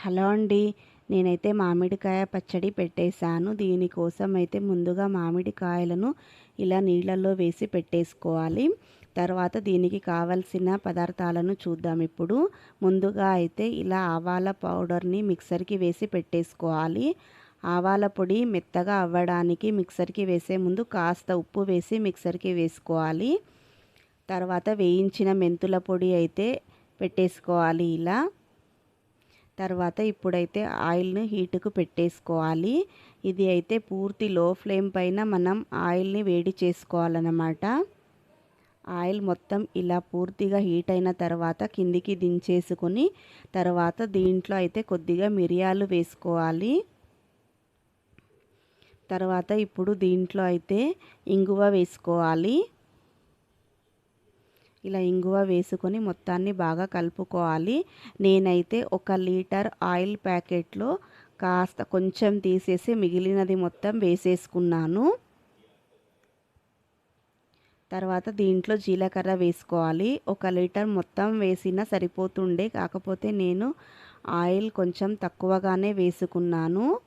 Hello అండి. నేనైతే మామిడికాయ పచ్చడి పెట్టేశాను. దీనికోసం అయితే ముందుగా మామిడికాయలను ఇలా నీళ్ళల్లో వేసి పెట్టేసుకోవాలి. తర్వాత దీనికి కావలసిన పదార్థాలను చూద్దాం ఇప్పుడు. ముందుగా అయితే ఇలా ఆవాల పౌడర్ని మిక్సర్కి వేసి పెట్టేసుకోవాలి. ఆవాల పొడి మెత్తగా అవ్వడానికి మిక్సర్కి వేసే ముందు కాస్త ఉప్పు వేసి మిక్సర్కి వేసుకోవాలి. తర్వాత వేయించిన మెంతుల పొడి అయితే పెట్టేసుకోవాలి ఇలా. తర్వాత ఇప్పుడైతే ఆయిల్ని హీటుకు పెట్టేసుకోవాలి. ఇది అయితే పూర్తి లో ఫ్లేమ్ పైన మనం ఆయిల్ని వేడి చేసుకోవాలన్నమాట. ఆయిల్ మొత్తం ఇలా పూర్తిగా హీట్ అయిన తర్వాత కిందికి దించేసుకొని తర్వాత దీంట్లో అయితే కొద్దిగా మిరియాలు వేసుకోవాలి. తర్వాత ఇప్పుడు దీంట్లో అయితే ఇంగువ వేసుకోవాలి. ఇలా ఇంగువ వేసుకొని మొత్తాన్ని బాగా కలుపుకోవాలి. నేనైతే ఒక లీటర్ ఆయిల్ ప్యాకెట్లో కాస్త కొంచెం తీసేసి మిగిలినది మొత్తం వేసేసుకున్నాను. తర్వాత దీంట్లో జీలకర్ర వేసుకోవాలి. ఒక లీటర్ మొత్తం వేసినా సరిపోతుండే కాకపోతే నేను ఆయిల్ కొంచెం తక్కువగానే వేసుకున్నాను.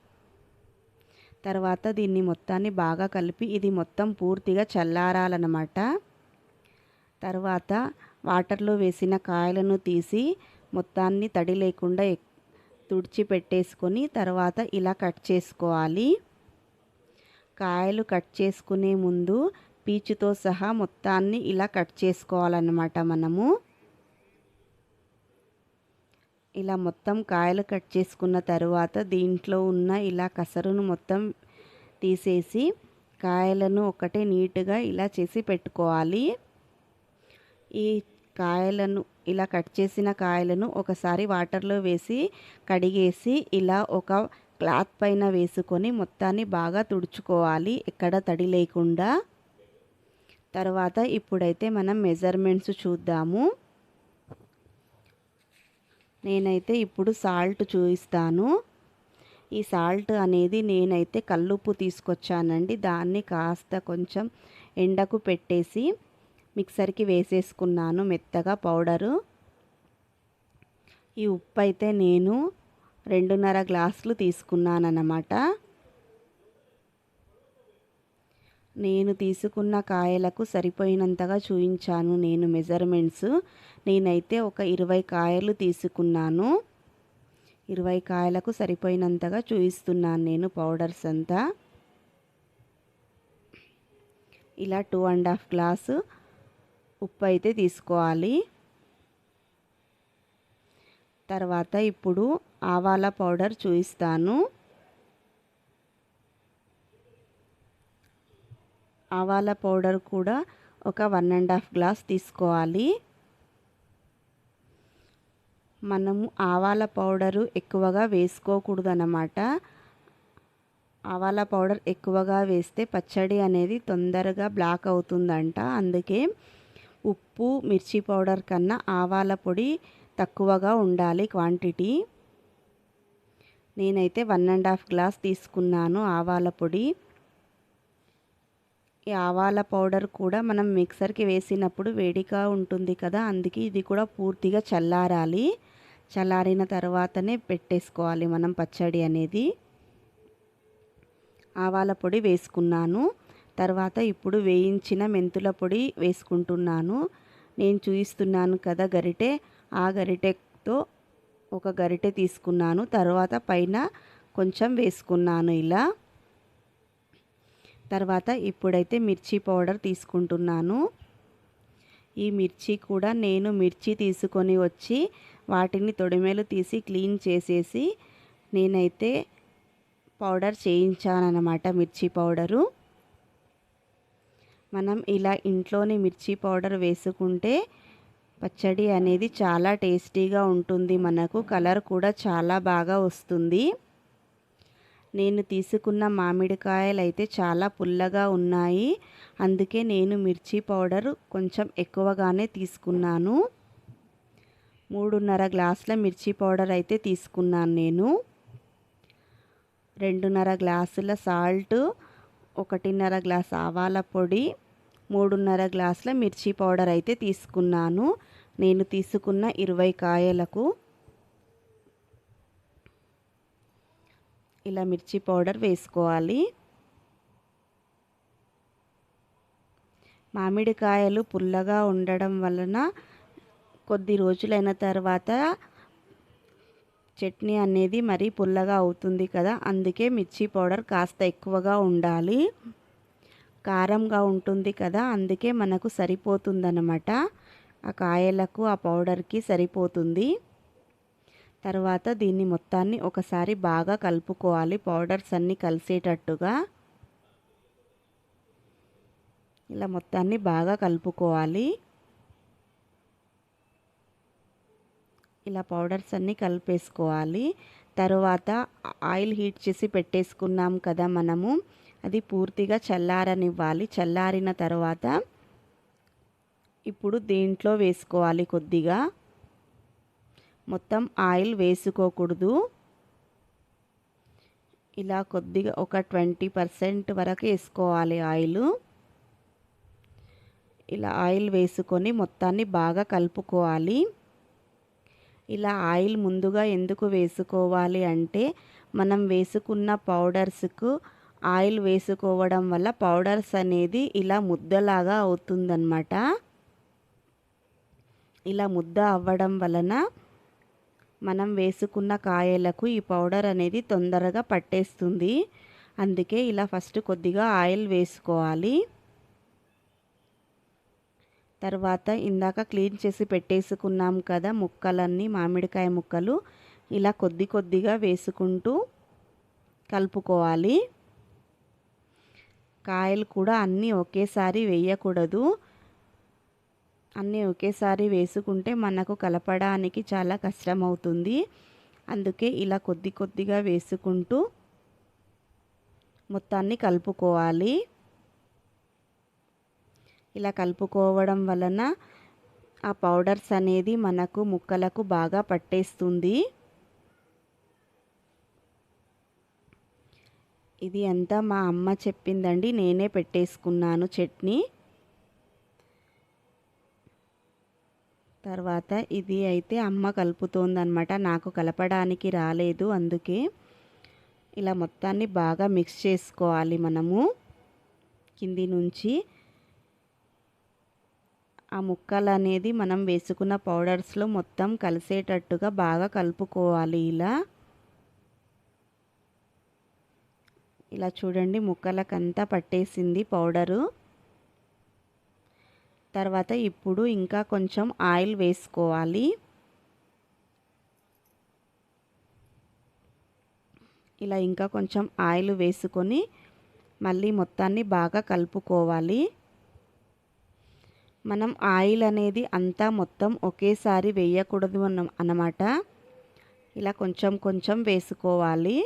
తర్వాత దీన్ని మొత్తాన్ని బాగా కలిపి ఇది మొత్తం పూర్తిగా చల్లారాలన్నమాట. తర్వాత వాటర్లో వేసిన కాయలను తీసి మొత్తాన్ని తడి లేకుండా తుడిచి పెట్టేసుకొని తర్వాత ఇలా కట్ చేసుకోవాలి. కాయలు కట్ చేసుకునే ముందు పీచుతో సహా మొత్తాన్ని ఇలా కట్ చేసుకోవాలన్నమాట మనము. ఇలా మొత్తం కాయలు కట్ చేసుకున్న తర్వాత దీంట్లో ఉన్న ఇలా కసరును మొత్తం తీసేసి కాయలను ఒకటే నీట్గా ఇలా చేసి పెట్టుకోవాలి. ఈ కాయలను ఇలా కట్ చేసిన కాయలను ఒకసారి వాటర్లో వేసి కడిగేసి ఇలా ఒక క్లాత్ పైన వేసుకొని మొత్తాన్ని బాగా తుడుచుకోవాలి ఎక్కడ తడి లేకుండా. తర్వాత ఇప్పుడైతే మనం మెజర్మెంట్స్ చూద్దాము. నేనైతే ఇప్పుడు సాల్ట్ చూపిస్తాను. ఈ సాల్ట్ అనేది నేనైతే కల్లుప్పు తీసుకొచ్చానండి. దాన్ని కాస్త కొంచెం ఎండకు పెట్టేసి మిక్సర్కి వేసేసుకున్నాను మెత్తగా పౌడరు. ఈ ఉప్పు అయితే నేను రెండున్నర గ్లాసులు తీసుకున్నానన్నమాట. నేను తీసుకున్న కాయలకు సరిపోయినంతగా చూపించాను నేను మెజర్మెంట్స్. నేనైతే ఒక ఇరవై కాయలు తీసుకున్నాను. ఇరవై కాయలకు సరిపోయినంతగా చూపిస్తున్నాను నేను పౌడర్స్ అంతా. ఇలా టూ అండ్ హాఫ్ గ్లాసు ఉప్పు అయితే తీసుకోవాలి. తర్వాత ఇప్పుడు ఆవాల పౌడర్ చూపిస్తాను. ఆవాల పౌడర్ కూడా ఒక వన్ అండ్ హాఫ్ గ్లాస్ తీసుకోవాలి. మనము ఆవాల పౌడరు ఎక్కువగా వేసుకోకూడదు అన్నమాట ఆవాల పౌడర్ ఎక్కువగా వేస్తే పచ్చడి అనేది తొందరగా బ్లాక్ అవుతుందంట. అందుకే ఉప్పు మిర్చి పౌడర్ కన్నా ఆవాల పొడి తక్కువగా ఉండాలి క్వాంటిటీ. నేనైతే వన్ అండ్ హాఫ్ గ్లాస్ తీసుకున్నాను ఆవాల పొడి. ఈ ఆవాల పౌడర్ కూడా మనం మిక్సర్కి వేసినప్పుడు వేడిగా ఉంటుంది కదా అందుకే ఇది కూడా పూర్తిగా చల్లారాలి. చల్లారిన తర్వాతనే పెట్టేసుకోవాలి మనం పచ్చడి అనేది. ఆవాల పొడి వేసుకున్నాను. తర్వాత ఇప్పుడు వేయించిన మెంతుల పొడి వేసుకుంటున్నాను. నేను చూపిస్తున్నాను కదా గరిటె. ఆ గరిటెతో ఒక గరిటె తీసుకున్నాను. తర్వాత పైన కొంచెం వేసుకున్నాను ఇలా. తర్వాత ఇప్పుడైతే మిర్చి పౌడర్ తీసుకుంటున్నాను. ఈ మిర్చి కూడా నేను మిర్చి తీసుకొని వచ్చి వాటిని తొడిమేలు తీసి క్లీన్ చేసేసి నేనైతే పౌడర్ చేయించానన్నమాట మిర్చి పౌడరు. మనం ఇలా ఇంట్లోని మిర్చి పౌడర్ వేసుకుంటే పచ్చడి అనేది చాలా టేస్టీగా ఉంటుంది. మనకు కలర్ కూడా చాలా బాగా వస్తుంది. నేను తీసుకున్న మామిడికాయలు అయితే చాలా పుల్లగా ఉన్నాయి. అందుకే నేను మిర్చి పౌడర్ కొంచెం ఎక్కువగానే తీసుకున్నాను. మూడున్నర గ్లాసుల మిర్చి పౌడర్ అయితే తీసుకున్నాను నేను. రెండున్నర గ్లాసుల సాల్ట్ ఒకటిన్నర గ్లాస్ ఆవాల పొడి మూడున్నర గ్లాసుల మిర్చి పౌడర్ అయితే తీసుకున్నాను. నేను తీసుకున్న ఇరవై కాయలకు ఇలా మిర్చి పౌడర్ వేసుకోవాలి. మామిడికాయలు పుల్లగా ఉండడం వలన కొద్ది రోజులైన తర్వాత చట్నీ అనేది మరీ పుల్లగా అవుతుంది కదా అందుకే మిర్చి పౌడర్ కాస్త ఎక్కువగా ఉండాలి. కారంగా ఉంటుంది కదా అందుకే మనకు సరిపోతుందన్నమాట. ఆ కాయలకు ఆ పౌడర్కి సరిపోతుంది. తర్వాత దీన్ని మొత్తాన్ని ఒకసారి బాగా కలుపుకోవాలి పౌడర్స్ అన్నీ కలిసేటట్టుగా. ఇలా మొత్తాన్ని బాగా కలుపుకోవాలి. ఇలా పౌడర్స్ అన్నీ కలిపేసుకోవాలి. తర్వాత ఆయిల్ హీట్ చేసి పెట్టేసుకున్నాం కదా మనము. అది పూర్తిగా చల్లారనివ్వాలి. చల్లారిన తర్వాత ఇప్పుడు దీంట్లో వేసుకోవాలి కొద్దిగా. మొత్తం ఆయిల్ వేసుకోకూడదు. ఇలా కొద్దిగా ఒక ట్వంటీ పర్సెంట్ వరకు వేసుకోవాలి ఆయిల్. ఇలా ఆయిల్ వేసుకొని మొత్తాన్ని బాగా కలుపుకోవాలి. ఇలా ఆయిల్ ముందుగా ఎందుకు వేసుకోవాలి అంటే మనం వేసుకున్న పౌడర్స్కు ఆయిల్ వేసుకోవడం వల్ల పౌడర్స్ అనేది ఇలా ముద్దలాగా అవుతుందన్నమాట. ఇలా ముద్ద అవ్వడం వలన మనం వేసుకున్న కాయలకు ఈ పౌడర్ అనేది తొందరగా పట్టేస్తుంది. అందుకే ఇలా ఫస్ట్ కొద్దిగా ఆయిల్ వేసుకోవాలి. తర్వాత ఇందాక క్లీన్ చేసి పెట్టేసుకున్నాం కదా ముక్కలన్నీ మామిడికాయ ముక్కలు. ఇలా కొద్ది కొద్దిగా వేసుకుంటూ కలుపుకోవాలి. కాయలు కూడా అన్నీ ఒకేసారి వేయకూడదు. అన్నీ ఒకేసారి వేసుకుంటే మనకు కలపడానికి చాలా కష్టమవుతుంది. అందుకే ఇలా కొద్ది కొద్దిగా వేసుకుంటూ మొత్తాన్ని కలుపుకోవాలి. ఇలా కలుపుకోవడం వలన ఆ పౌడర్స్ అనేది మనకు ముక్కలకు బాగా పట్టేస్తుంది. ఇది అంతా మా అమ్మ చెప్పిందండి. నేనే పెట్టేసుకున్నాను చట్నీ. తర్వాత ఇది అయితే అమ్మ కలుపుతోందనమాట నాకు కలపడానికి రాలేదు అందుకే. ఇలా మొత్తాన్ని బాగా మిక్స్ చేసుకోవాలి మనము. కింది నుంచి ఆ ముక్కలు అనేది మనం వేసుకున్న పౌడర్స్లో మొత్తం కలిసేటట్టుగా బాగా కలుపుకోవాలి ఇలా. ఇలా చూడండి ముక్కలకంతా పట్టేసింది పౌడరు. తర్వాత ఇప్పుడు ఇంకా కొంచెం ఆయిల్ వేసుకోవాలి. ఇలా ఇంకా కొంచెం ఆయిల్ వేసుకొని మళ్ళీ మొత్తాన్ని బాగా కలుపుకోవాలి. మనం ఆయిల్ అనేది అంతా మొత్తం ఒకేసారి వేయకూడదు అన్నమాట. ఇలా కొంచెం కొంచెం వేసుకోవాలి.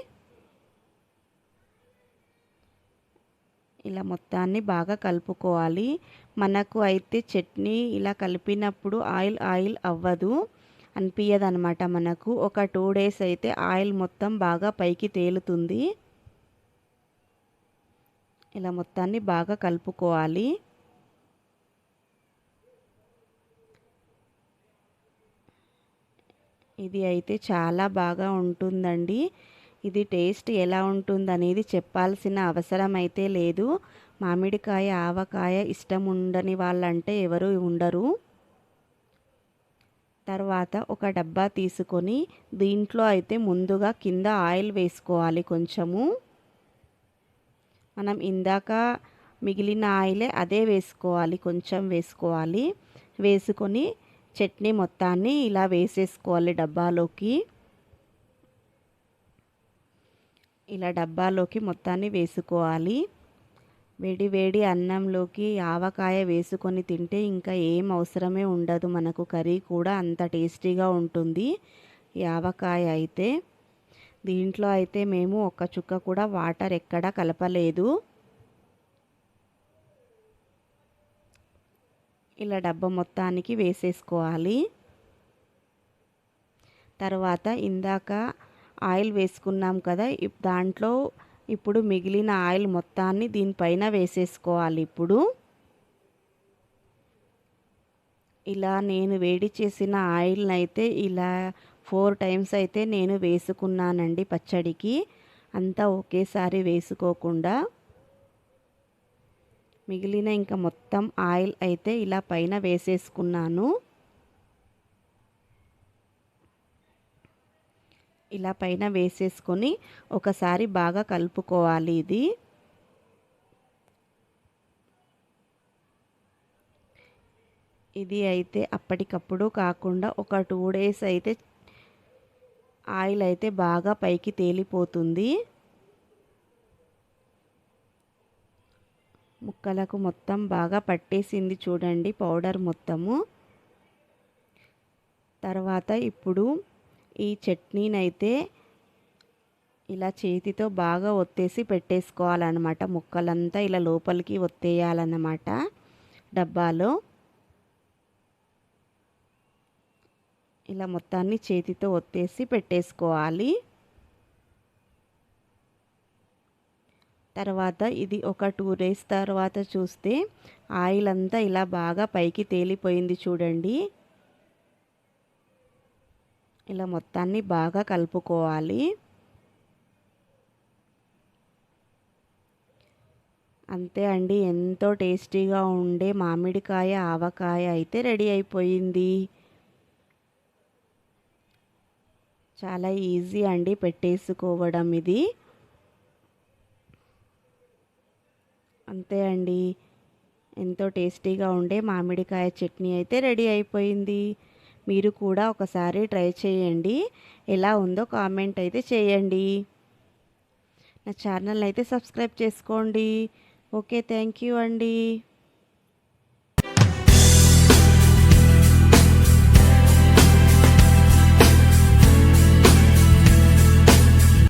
ఇలా మొత్తాన్ని బాగా కలుపుకోవాలి. మనకు అయితే చట్నీ ఇలా కలిపినప్పుడు ఆయిల్ ఆయిల్ అవ్వదు. అనిపించదు అనమాట మనకు. ఒక టూ డేస్ అయితే ఆయిల్ మొత్తం బాగా పైకి తేలుతుంది. ఇలా మొత్తాన్ని బాగా కలుపుకోవాలి. ఇది అయితే చాలా బాగా ఉంటుందండి. ఇది టేస్ట్ ఎలా ఉంటుందనేది చెప్పాల్సిన అవసరం అయితే లేదు. మామిడికాయ ఆవకాయ ఇష్టం ఉండని వాళ్ళంటే ఎవరు ఉండరు. తర్వాత ఒక డబ్బా తీసుకొని దీంట్లో అయితే ముందుగా కింద ఆయిల్ వేసుకోవాలి కొంచెము. మనం ఇందాక మిగిలిన ఆయిలే అదే వేసుకోవాలి కొంచెం వేసుకోవాలి. వేసుకొని చట్నీ మొత్తాన్ని ఇలా వేసేసుకోవాలి డబ్బాలోకి. ఇలా డబ్బాలోకి మొత్తాన్ని వేసుకోవాలి. వేడి వేడి అన్నంలోకి ఆవకాయ వేసుకొని తింటే ఇంకా ఏం అవసరమే ఉండదు. మనకు కర్రీ కూడా అంత టేస్టీగా ఉంటుంది. ఈ ఆవకాయ అయితే దీంట్లో అయితే మేము ఒక్క చుక్క కూడా వాటర్ ఎక్కడా కలపలేదు. ఇలా డబ్బా మొత్తానికి వేసేసుకోవాలి. తర్వాత ఇందాక ఆయిల్ వేసుకున్నాం కదా దాంట్లో ఇప్పుడు మిగిలిన ఆయిల్ మొత్తాన్ని దీనిపైన వేసేసుకోవాలి ఇప్పుడు. ఇలా నేను వేడి చేసిన ఆయిల్ని అయితే ఇలా ఫోర్ టైమ్స్ అయితే నేను వేసుకున్నానండి పచ్చడికి. అంతా ఒకేసారి వేసుకోకుండా. మిగిలిన ఇంకా మొత్తం ఆయిల్ అయితే ఇలా పైన వేసేసుకున్నాను. ఇలా పైన వేసేసుకొని ఒకసారి బాగా కలుపుకోవాలి ఇది. ఇది అయితే అప్పటికప్పుడు కాకుండా ఒక టూ డేస్ అయితే ఆయిల్ అయితే బాగా పైకి తేలిపోతుంది. ముక్కలకు మొత్తం బాగా పట్టేసింది చూడండి పౌడర్ మొత్తము. తర్వాత ఇప్పుడు ఈ చట్నీనైతే ఇలా చేతితో బాగా ఒత్తేసి పెట్టేసుకోవాలన్నమాట. ముక్కలంతా ఇలా లోపలికి ఒత్తేయాలన్నమాట డబ్బాలో. ఇలా మొత్తాన్ని చేతితో ఒత్తేసి పెట్టేసుకోవాలి. తర్వాత ఇది ఒక టూ డేస్ తర్వాత చూస్తే ఆయిల్ అంతా ఇలా బాగా పైకి తేలిపోయింది చూడండి. ఇలా మొత్తాన్ని బాగా కలుపుకోవాలి. అంతే అండి ఎంతో టేస్టీగా ఉండే మామిడికాయ ఆవకాయ అయితే రెడీ అయిపోయింది. చాలా ఈజీ అండి పెట్టేసుకోవడం ఇది. అంతే అండి. ఎంతో టేస్టీగా ఉండే మామిడికాయ చట్నీ అయితే రెడీ అయిపోయింది. మీరు కూడా ఒకసారి ట్రై చేయండి. ఎలా ఉందో కామెంట్ అయితే చేయండి. నా ఛానల్ అయితే సబ్స్క్రైబ్ చేసుకోండి. ఓకే థ్యాంక్ యూ అండి.